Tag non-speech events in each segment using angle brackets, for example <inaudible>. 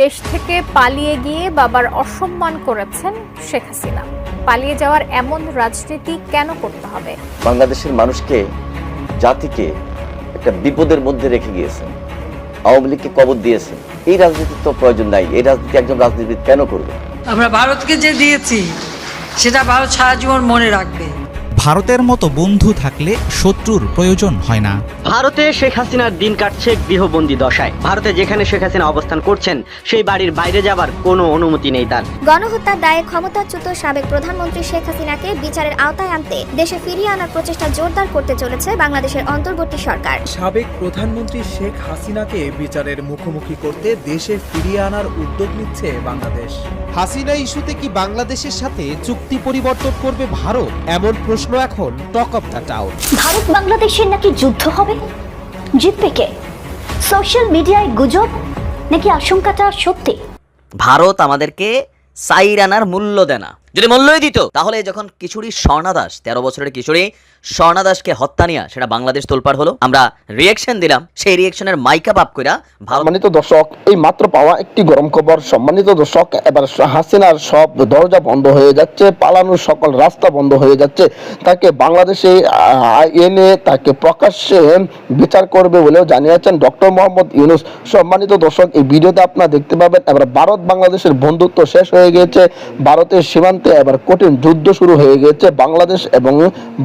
দেশ থেকে পালিয়ে গিয়ে বাবার অসম্মান করেছেন শেখ হাসিনা। পালিয়ে যাওয়ার এমন রাজনীতি কেন করতে হবে? বাংলাদেশের মানুষকে জাতিকে একটা বিপদের মধ্যে রেখে গিয়েছেন আওয়ামী লীগকে কবর দিয়েছেন এই রাজনীতির তো প্রয়োজন নাই। এই রাজনীতি একজন রাজনীতিবিদ কেন করবে? আমরা ভারতকে যে দিয়েছি সেটা ভারত সারা জীবন মনে রাখবে। ভারতের মতো বন্ধু থাকলে শত্রুর প্রয়োজন হয় না। ভারতে শেখ হাসিনার দিন কাটছে গৃহবন্দী দশায়। ভারতে যেখানে শেখ হাসিনা অবস্থান করছেন সেই বাড়ির বাইরে যাবার কোনো অনুমতি নেই তার। গণহত্যার দায়ে ক্ষমতাচ্যুত সাবেক প্রধানমন্ত্রী শেখ হাসিনাকে বিচারের আওতায় আনতে দেশে ফিরিয়ে আনার প্রচেষ্টা জোরদার করতে চলেছে বাংলাদেশের অন্তর্বর্তী সরকার। সাবেক প্রধানমন্ত্রী শেখ হাসিনাকে বিচারের মুখোমুখি করতে দেশে ফিরিয়ে আনার উদ্যোগ নিচ্ছে বাংলাদেশ। হাসিনা ইস্যুতে কি বাংলাদেশের সাথে চুক্তি পরিবর্তন করবে ভারত? এমন প্রশ্ন এখন talk of the town. Bharat বাংলাদেশের নাকি যুদ্ধ হবে? জিতবে কে? সোশ্যাল মিডিয়ায় গুজব? নাকি আশঙ্কাটা সত্যি? ভারত আমাদেরকে সাইরানার মূল্য দেয় না যদি মূল্যই দিত, তাহলে যখন কিশোরী স্বর্ণা দাস, তেরো বছরের কিশোরী স্বর্ণা দাসকে হত্যা নিয়ে সেটা বাংলাদেশ তোলপার হলো, আমরা রিয়েকশন দিলাম। সেই রিয়েকশনের মাইকা বাপ কইরা সম্মানিত দর্শক, এই মাত্র পাওয়া একটি গরম খবর। সম্মানিত দর্শক, এবার হাসিনার সব দরজা বন্ধ হয়ে যাচ্ছে, পালানোর সকল রাস্তা বন্ধ হয়ে যাচ্ছে। তাকে বাংলাদেশে এনে তাকে প্রকাশ্যে বিচার করবে বলেও জানিয়েছেন ডক্টর মোহাম্মদ ইউনুস। সম্মানিত দর্শক, এই ভিডিওতে আপনারা দেখতে পাবেন, এবার ভারত বাংলাদেশের বন্ধুত্ব শেষ হয়ে গিয়েছে। ভারতের সীমান্তে এবার কঠিন যুদ্ধ শুরু হয়ে গিয়েছে বাংলাদেশ এবং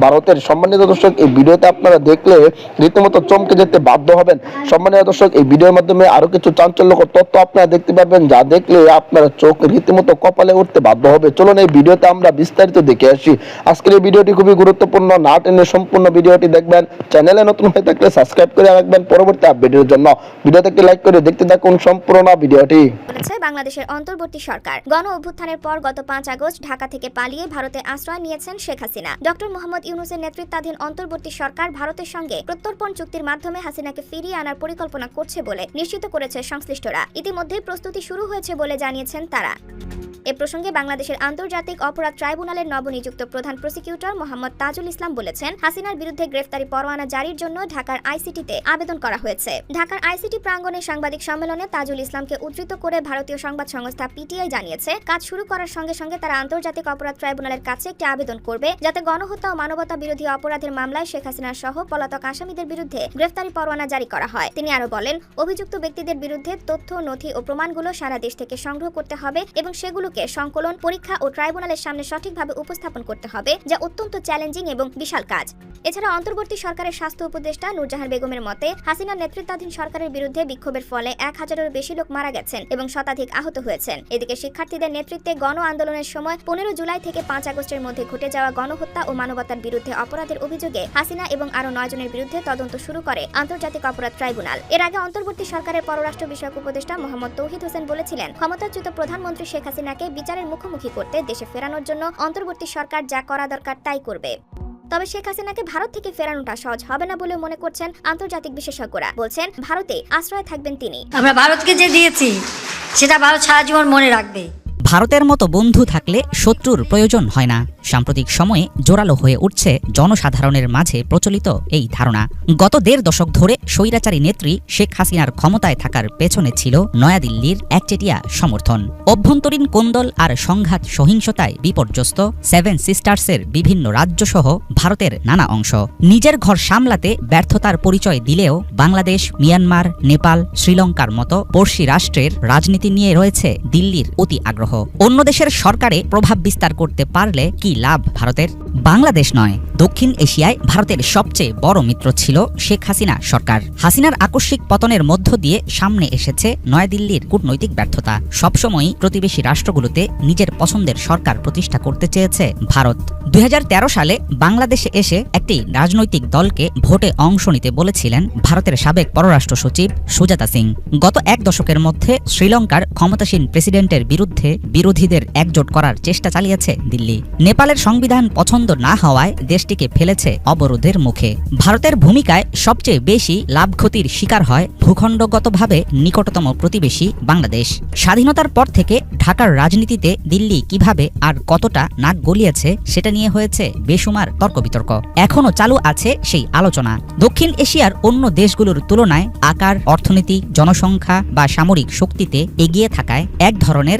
ভারতের। সম্মানিত দর্শক, এই ভিডিওতে আপনারা দেখলে রীতিমতো চমকে যেতে বাধ্য হবেন। সম্মানিত দর্শক, এই ভিডিওর মাধ্যমে আরও কিছু চাঞ্চল্যকর তথ্য আপনারা দেখতে পাবেন, যা দেখলে আপনারা চোখ রীতিমতো কপালে উঠতে বাধ্য হবে। চলুন এই ভিডিওতে আমরা বিস্তারিত দেখে আসি। আজকের এই ভিডিওটি খুবই গুরুত্বপূর্ণ, না টেনে সম্পূর্ণ ভিডিওটি দেখবেন। চ্যানেলে নতুন হয়ে থাকলে সাবস্ক্রাইব করে রাখবেন পরবর্তী আপডেটের জন্য। ভিডিওতে একটি লাইক করে দেখতে থাকুন সম্পূর্ণ ভিডিওটি। বাংলাদেশের অন্তর্বর্তী সরকার। গণ অভ্যুত্থানের পর গত পাঁচ আগস্ট ঢাকা থেকে পালিয়ে ভারতে আশ্রয় নিয়েছেন শেখ হাসিনা। ডক্টর মোহাম্মদ ইউনুসের নেতৃত্বাধীন অন্তর্বর্তী সরকার ভারতের সঙ্গে প্রত্যর্পণ চুক্তির মাধ্যমে হাসিনাকে ফিরিয়ে আনার পরিকল্পনা করছে বলে নিশ্চিত করেছে সংশ্লিষ্টরা। ইতিমধ্যেই প্রস্তুতি শুরু হয়েছে বলে জানিয়েছেন তারা। এ প্রসঙ্গে বাংলাদেশের আন্তর্জাতিক অপরাধ ট্রাইব্যুনালের নবনিযুক্ত প্রধান প্রসিকিউটর মোহাম্মদ তাজুল ইসলাম বলেছেন, হাসিনার বিরুদ্ধে গ্রেফতারি পরোয়ানা জারির জন্য ঢাকার আইসিটিতে আবেদন করা হয়েছে। ঢাকার আইসিটি প্রাঙ্গনে সাংবাদিক সম্মেলনে তাজুল ইসলামকে উদ্ধৃত করে ভারতীয় সংবাদ সংস্থা পিটিআই জানিয়েছে, কাজ শুরু করার সঙ্গে সঙ্গে তারা আন্তর্জাতিক অপরাধ ট্রাইব্যুনালের কাছে একটি আবেদন করবে, যাতে গণহত্যা ও মানবতা বিরোধী অপরাধের মামলায় শেখ হাসিনার সহ পলাতক আসামিদের বিরুদ্ধে গ্রেফতারি পরোয়ানা জারি করা হয়। তিনি আরও বলেন, অভিযুক্ত ব্যক্তিদের বিরুদ্ধে তথ্য, নথি ও প্রমাণগুলো সারা দেশ থেকে সংগ্রহ করতে হবে এবং সেগুলোকে সংকলন, পরীক্ষা ও ট্রাইব্যুনালের সামনে সঠিকভাবে উপস্থাপন করতে হবে, যা অত্যন্ত চ্যালেঞ্জিং এবং বিশাল কাজ। এছাড়া অন্তর্বর্তী সরকারের স্বাস্থ্য উপদেষ্টা নূরজাহান বেগমের মতে, হাসিনার নেতৃত্বাধীন সরকারের বিরুদ্ধে বিক্ষোভের ফলে এক হাজারেরও বেশি লোক মারা গেছেন এবং শতাধিক আহত হয়েছেন। এদিকে শিক্ষার্থীদের নেতৃত্বে গণ আন্দোলনের সময় পনেরো জুলাই থেকে পাঁচ আগস্টের মধ্যে ঘটে যাওয়া গণহত্যা ও মানবতার বিরুদ্ধে অপরাধের অভিযোগে হাসিনা এবং আরও নয় জনের বিরুদ্ধে তদন্ত শুরু করে আন্তর্জাতিক অপরাধ ট্রাইব্যুনাল। এর আগে অন্তর্বর্তী সরকারের পররাষ্ট্র বিষয়ক উপদেষ্টা মোহাম্মদ তৌহিদ হোসেন বলেছিলেন, ক্ষমতাচ্যুত প্রধানমন্ত্রী শেখ হাসিনাকে বিচারের মুখোমুখি করতে দেশে ফেরানোর জন্য অন্তর্বর্তী সরকার যা করা দরকার তাই করবে। তবে শেখ হাসিনাকে ভারত থেকে ফেরানোটা সহজ হবে না বলে মনে করছেন আন্তর্জাতিক বিশেষজ্ঞরা। বলছেন, ভারতে আশ্রয় থাকবেন তিনি। আমরা ভারতকে যে দিয়েছি, সেটা ভারত সারা জীবন মনে রাখবে। ভারতের মতো বন্ধু থাকলে শত্রুর প্রয়োজন হয় না। সাম্প্রতিক সময়ে জোরালো হয়ে উঠছে জনসাধারণের মাঝে প্রচলিত এই ধারণা। গত দেড় দশক ধরে স্বৈরাচারী নেত্রী শেখ হাসিনার ক্ষমতায় থাকার পেছনে ছিল নয়াদিল্লির একচেটিয়া সমর্থন। অভ্যন্তরীণ কোন্দল আর সংঘাত সহিংসতায় বিপর্যস্ত সেভেন সিস্টার্সের বিভিন্ন রাজ্যসহ ভারতের নানা অংশ। নিজের ঘর সামলাতে ব্যর্থতার পরিচয় দিলেও বাংলাদেশ, মিয়ানমার, নেপাল, শ্রীলঙ্কার মতো পড়শি রাষ্ট্রের রাজনীতি নিয়ে রয়েছে দিল্লির অতি আগ্রহ। অন্য দেশের সরকারে প্রভাব বিস্তার করতে পারলে কি লাভ ভারতের? বাংলাদেশ নয়, দক্ষিণ এশিয়ায় ভারতের সবচেয়ে বড় মিত্র ছিল শেখ হাসিনা সরকার। হাসিনার আকস্মিক পতনের মধ্য দিয়ে সামনে এসেছে নয়াদিল্লির কূটনৈতিক ব্যর্থতা। সবসময়ই প্রতিবেশী রাষ্ট্রগুলোতে নিজের পছন্দের সরকার প্রতিষ্ঠা করতে চেয়েছে ভারত। দুই হাজার তেরো সালে বাংলাদেশে এসে একটি রাজনৈতিক দলকে ভোটে অংশ নিতে বলেছিলেন ভারতের সাবেক পররাষ্ট্র সচিব সুজাতা সিং। গত এক দশকের মধ্যে শ্রীলঙ্কার ক্ষমতাসীন প্রেসিডেন্টের বিরুদ্ধে বিরোধীদের একজোট করার চেষ্টা চালিয়েছে দিল্লি। নেপালের সংবিধান পছন্দ না হওয়ায় দেশটিকে ফেলেছে অবরোধের মুখে। ভারতের ভূমিকায় সবচেয়ে বেশি লাভ ক্ষতির শিকার হয় ভূখণ্ডগতভাবে নিকটতম প্রতিবেশী বাংলাদেশ। স্বাধীনতার পর থেকে ঢাকার রাজনীতিতে দিল্লি কীভাবে আর কতটা নাক গলিয়েছে সেটা নিয়ে হয়েছে বেসুমার তর্ক বিতর্ক এখনও চালু আছে সেই আলোচনা। দক্ষিণ এশিয়ার অন্য দেশগুলোর তুলনায় আকার, অর্থনীতি, জনসংখ্যা বা সামরিক শক্তিতে এগিয়ে থাকায় এক ধরনের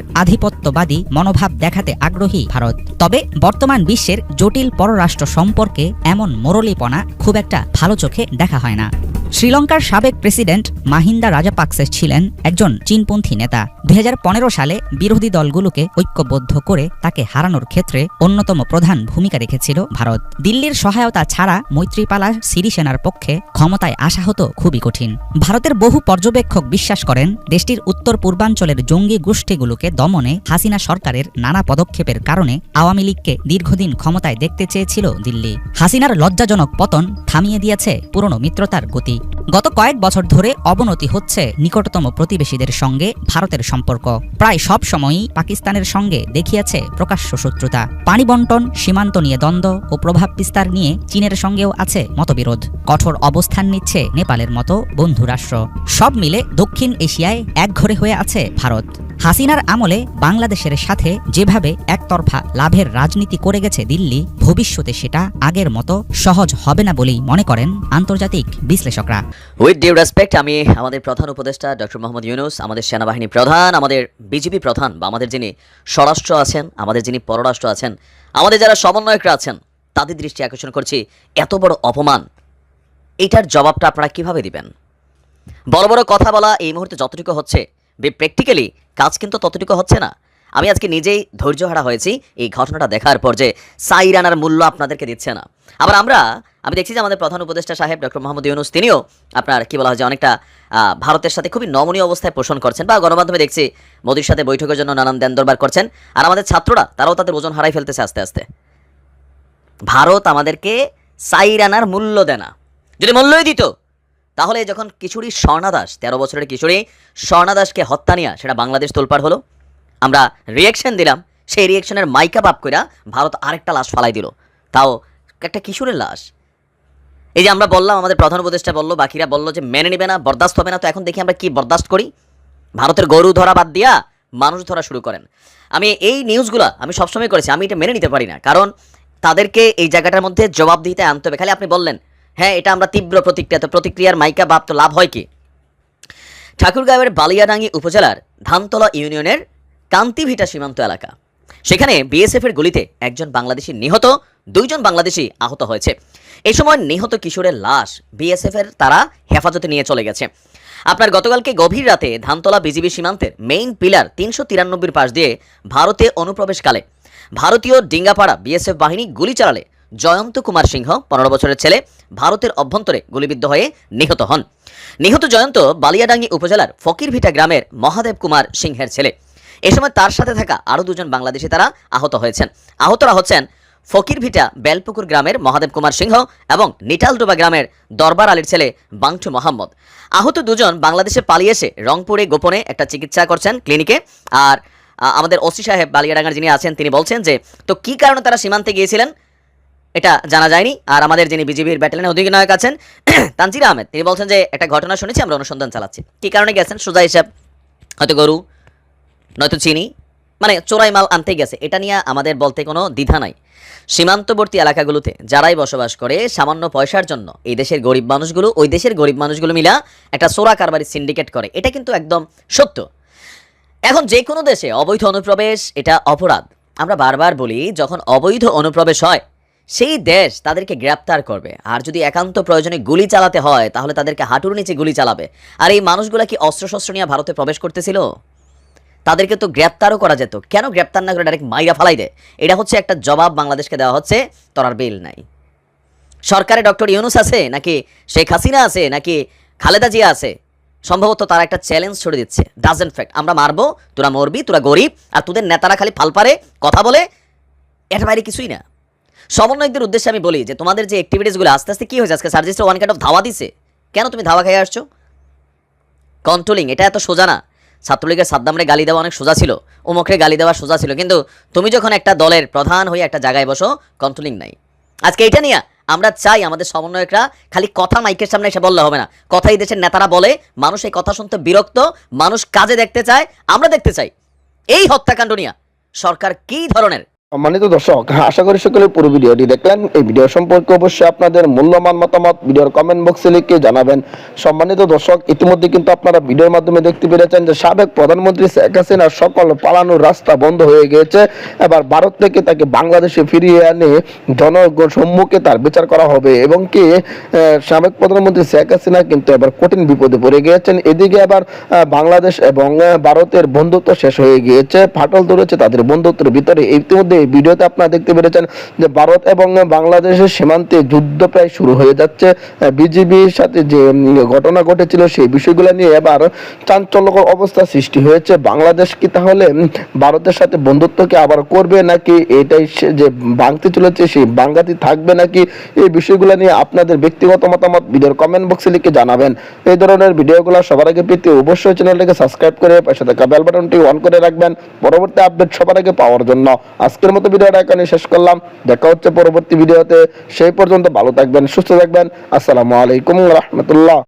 আধিপত্যবাদী মনোভাব দেখাতে আগ্রহী ভারত। তবে বর্তমান বিশ্বের জটিল পররাষ্ট্র সম্পর্কে এমন মরলিপনা খুব একটা ভালো চোখে দেখা হয় না। শ্রীলঙ্কার সাবেক প্রেসিডেন্ট মাহিন্দা রাজাপাকসে ছিলেন একজন চীনপন্থী নেতা। দু হাজার পনেরো সালে বিরোধী দলগুলোকে ঐক্যবদ্ধ করে তাকে হারানোর ক্ষেত্রে অন্যতম প্রধান ভূমিকা রেখেছিল ভারত। দিল্লির সহায়তা ছাড়া মৈত্রীপালা সিরিসেনার পক্ষে ক্ষমতায় আসা হতো খুবই কঠিন। ভারতের বহু পর্যবেক্ষক বিশ্বাস করেন, দেশটির উত্তর পূর্বাঞ্চলের জঙ্গি গোষ্ঠীগুলোকে দমনে হাসিনা সরকারের নানা পদক্ষেপের কারণে আওয়ামী লীগকে দীর্ঘদিন ক্ষমতায় দেখতে চেয়েছিল দিল্লি। হাসিনার লজ্জাজনক পতন থামিয়ে দিয়েছে পুরনো মিত্রতার গতি। গত কয়েক বছর ধরে অবনতি হচ্ছে নিকটতম প্রতিবেশীদের সঙ্গে ভারতের সম্পর্ক। প্রায় সব সময়ই পাকিস্তানের সঙ্গে দেখিয়েছে প্রকাশ্য শত্রুতা। পানি বন্টন, সীমান্ত নিয়ে দ্বন্দ্ব ও প্রভাব বিস্তার নিয়ে চীনের সঙ্গেও আছে মতবিরোধ। কঠোর অবস্থান নিচ্ছে নেপালের মতো বন্ধু রাষ্ট্র সব মিলে দক্ষিণ এশিয়ায় একঘরে হয়ে আছে ভারত। হাসিনার আমলে বাংলাদেশের সাথে যেভাবে একতরফা লাভের রাজনীতি করে গেছে দিল্লি, ভবিষ্যতে সেটা আগের মতো সহজ হবে না বলেই মনে করেন আন্তর্জাতিক বিশ্লেষকরা। উইথ ডিউ রেসপেক্ট আমি আমাদের প্রধান উপদেষ্টা ডক্টর মোহাম্মদ ইউনুস, আমাদের সেনাবাহিনী প্রধান, আমাদের বিজেপি প্রধান বা আমাদের যিনি স্বরাষ্ট্র আছেন, আমাদের যিনি পররাষ্ট্র আছেন, আমাদের যারা সমন্বয়করা আছেন, তাদের দৃষ্টি আকর্ষণ করছি এত বড় অপমান। এটার জবাবটা আপনারা কীভাবে দিবেন? বড় বড় কথা বলা এই মুহূর্তে যতটুকু হচ্ছে প্র্যাকটিক্যালি কাজ কিন্তু ততটুকু হচ্ছে না। আমি আজকে নিজেই ধৈর্যহারা হয়েছি এই ঘটনাটা দেখার পর যে সাইরানার মূল্য আপনাদেরকে দিচ্ছে না। আবার আমরা, আমি দেখছি যে আমাদের প্রধান উপদেষ্টা সাহেব ডক্টর মোহাম্মদ ইউনুস, তিনিও আপনার কি বলা হয় যে অনেকটা ভারতের সাথে খুবই নমনীয় অবস্থায় পোষণ করছেন বা গণমাধ্যমে দেখছি মোদির সাথে বৈঠকের জন্য নানান দেন দরবার করছেন। আর আমাদের ছাত্ররা, তারাও তাদের ওজন হারাই ফেলতেছে আস্তে আস্তে। ভারত আমাদেরকে সাইরানার মূল্য দেয় না। যদি মূল্যই দিত তাহলে যখন কিশোরী স্বর্ণা দাস, তেরো বছরের কিশোরী স্বর্ণা দাসকে হত্যা নিয়ে সেটা বাংলাদেশ তোলপাড় হলো। আমরা রিয়েকশন দিলাম, সেই রিয়েকশনের মাইকা বাপ কইরা ভারত আরেকটা লাশ ফালাই দিল। তাও একটা কিশোরের লাশ। এই যে আমরা বললাম, আমাদের প্রধান উপদেষ্টা বলল, বাকিরা বলল যে মেনে নেবে না, বরদাস্ত হবে না, তো এখন দেখি আমরা কি বরদাস্ত করি। ভারতের গরু ধরা বাদ দিয়া মানুষ ধরা শুরু করেন। আমি এই নিউজগুলো আমি সবসময় করেছি, আমি এটা মেনে নিতে পারি না। কারণ তাদেরকে এই জায়গাটার মধ্যে জবাবদিহিতে আনতে হবে। খালি আপনি বললেন হ্যাঁ এটা আমরা তীব্র প্রতিক্রিয়া। তো প্রতিক্রিয়ার মাইকা বাপ তো লাভ হয় কি? ঠাকুরগাঁওয়ের বালিয়াডাঙ্গি উপজেলার ধানতলা ইউনিয়নের কান্তিভিটা সীমান্ত এলাকা। সেখানে বিএসএফ এর গুলিতে একজন বাংলাদেশি নিহত, দুইজন বাংলাদেশি আহত হয়েছে। এই সময় নিহত কিশোরের লাশ বিএসএফ এর তারা হেফাজতে নিয়ে চলে গেছে। আপনার গতকালকে গভীর রাতে ধানতলা বিজিবি সীমান্তের মেইন পিলার তিনশো তিরানব্বইয়ের পাশ দিয়ে ভারতে অনুপ্রবেশকালে ভারতীয় ডিঙ্গাপাড়া বিএসএফ বাহিনী গুলি চালালে জয়ন্ত কুমার সিংহ, পনেরো বছরের ছেলে, ভারতের অভ্যন্তরে গুলিবিদ্ধ হয়ে নিহত হন। নিহত জয়ন্ত বালিয়াডাঙ্গি উপজেলার ফকিরভিটা গ্রামের মহাদেব কুমার সিংহের ছেলে। এ সময় তার সাথে থাকা আরও দুজন বাংলাদেশি তারা আহত হয়েছেন। আহতরা হচ্ছেন ফকিরভিটা বেলপুকুর গ্রামের মহাদেব কুমার সিংহ এবং নিটালডোবা গ্রামের দরবার আলীর ছেলে বাংটু মোহাম্মদ। আহত দুজন বাংলাদেশে পালিয়ে এসে রংপুরে গোপনে একটা চিকিৎসা করছেন ক্লিনিকে। আর আমাদের ওসি সাহেব বালিয়াডাঙ্গার যিনি আছেন, তিনি বলছেন যে, তো কি কারণে তারা সীমান্তে গিয়েছিলেন? এটা জানা যায়নি। আর আমাদের যিনি বিজেপির ব্যাটালিয়নের অধিনায়ক আছেন, <clears throat> তানজির আহমেদ, তিনি বলছেন যে একটা ঘটনা শুনেছি, আমরা অনুসন্ধান চালাচ্ছি। কি কারণে গেছেন? সোজা হিসাব, হয়তো গরু, নয়তো চিনি মানে চোরাই মাল আনতে গেছে। এটা নিয়ে আমাদের বলতে কোনো দ্বিধা নাই। সীমান্তবর্তী এলাকাগুলোতে যারাই বসবাস করে, সামান্য পয়সার জন্য এই দেশের গরিব মানুষগুলো, ওই দেশের গরিব মানুষগুলো মিলা একটা চোরা কারবারি সিন্ডিকেট করে। এটা কিন্তু একদম সত্য। এখন যে কোনো দেশে অবৈধ অনুপ্রবেশ, এটা অপরাধ। আমরা বারবার বলি, যখন অবৈধ অনুপ্রবেশ হয় সেই দেশ তাদেরকে গ্রেপ্তার করবে। আর যদি একান্ত প্রয়োজনে গুলি চালাতে হয়, তাহলে তাদেরকে হাঁটুর নিচে গুলি চালাবে। আর এই মানুষগুলা কি অস্ত্রশস্ত্র নিয়ে ভারতে প্রবেশ করতেছিল? তাদেরকে তো গ্রেপ্তারও করা যেত। কেন গ্রেপ্তার না করে ডাইরেক্ট মাইরা ফালাই দেয় এটা হচ্ছে একটা জবাব বাংলাদেশকে দেওয়া হচ্ছে তোরার বিল নাই। সরকারে ডক্টর ইউনুস আছে, নাকি শেখ হাসিনা আছে, নাকি খালেদা জিয়া আছে? সম্ভবত তারা একটা চ্যালেঞ্জ ছড়ে দিচ্ছে। ডাজেন্ট ফ্যাক্ট আমরা মারবো, তোরা মরবি, তোরা গরিব, আর তোদের নেতারা খালি ফালপারে কথা বলে এটা বাইরে কিছুই না। সমন্বয়কদের উদ্দেশ্যে আমি বলি যে তোমাদের যে অ্যাক্টিভিটিসগুলো আস্তে আস্তে কি হয়েছে? আজকে সার্জিস্টার ওয়ান কাইন্ড অফ ধাওয়া দিছে। কেন তুমি ধাওয়া খেয়ে আসছো? কন্ট্রোলিং এটা এত সোজা না। ছাত্রলীগের সাদ্দামরে গালি দেওয়া অনেক সোজা ছিল। উমকরে গালি দেওয়া সোজা ছিল। কিন্তু তুমি যখন একটা দলের প্রধান হয়ে একটা জায়গায় বসো কন্ট্রোলিং নাই। আজকে এটা নিয়ে আমরা চাই আমাদের সমন্বয়করা খালি কথা মাইকের সামনে এসে বললে হবে না। কথাই দেশের নেতারা বলে, মানুষ এই কথা শুনতে বিরক্ত, মানুষ কাজে দেখতে চায়, আমরা দেখতে চাই। এই হত্যাকাণ্ড নিয়ে সরকার কি ধরনের সম্মানিত দর্শক, আশা করি সকলে পুরো ভিডিওটি দেখলেন। এই ভিডিও সম্পর্কে অবশ্যই আপনাদের মূল্যবান মতামত ভিডিওর কমেন্ট বক্সে লিখে জানাবেন। সম্মানিত দর্শক, ইতিমধ্যে কিন্তু আপনারা ভিডিওর মাধ্যমে দেখতে পেরেছেন যে সাবেক প্রধানমন্ত্রী শেখ হাসিনার সকল পালানোর রাস্তা বন্ধ হয়ে গিয়েছে। এবার ভারত থেকে তাকে বাংলাদেশে ফিরিয়ে আনে জনগণ সম্মুখে তার বিচার করা হবে এবং কি সাবেক প্রধানমন্ত্রী শেখ হাসিনা কিন্তু এবার কঠিন বিপদে পড়ে গিয়েছেন। এদিকে আবার বাংলাদেশ এবং ভারতের বন্ধুত্ব শেষ হয়ে গিয়েছে। ফাটল ধরেছে তাদের বন্ধুত্বের ভিতরে। ইতিমধ্যে এই ভিডিওতে আপনারা দেখতে পেরেছেন যে ভারত এবং বাংলাদেশের সীমান্তে যুদ্ধ প্রায় শুরু হয়ে যাচ্ছে। বিজিবির সাথে যে ঘটনা ঘটেছিল সেই বিষয়গুলো নিয়ে এবার চাঞ্চল্যকর অবস্থা সৃষ্টি হয়েছে। বাংলাদেশ কি তাহলে ভারতের সাথে বন্ধুত্বকে আবার করবে নাকি এটাই যে ভাঙতে চলেছে সেই বাঙ্গাতি থাকবে নাকি? এই বিষয়গুলো নিয়ে আপনাদের ব্যক্তিগত মতামত ভিডিওর কমেন্ট বক্সে লিখে জানাবেন। এই ধরনের ভিডিওগুলো সবার আগে পেতে অবশ্যই চ্যানেলটাকে সাবস্ক্রাইব করে পাশে থাকা বেল বাটনটি অন করে রাখবেন। পরবর্তী আপডেট সবার আগে পাওয়ার জন্য। আজকের মতো ভিডিওটা এখানে শেষ করলাম। দেখা হচ্ছে পরবর্তী ভিডিওতে। সেই পর্যন্ত ভালো থাকবেন, সুস্থ থাকবেন। আসসালামু আলাইকুম রহমতুল্লাহ।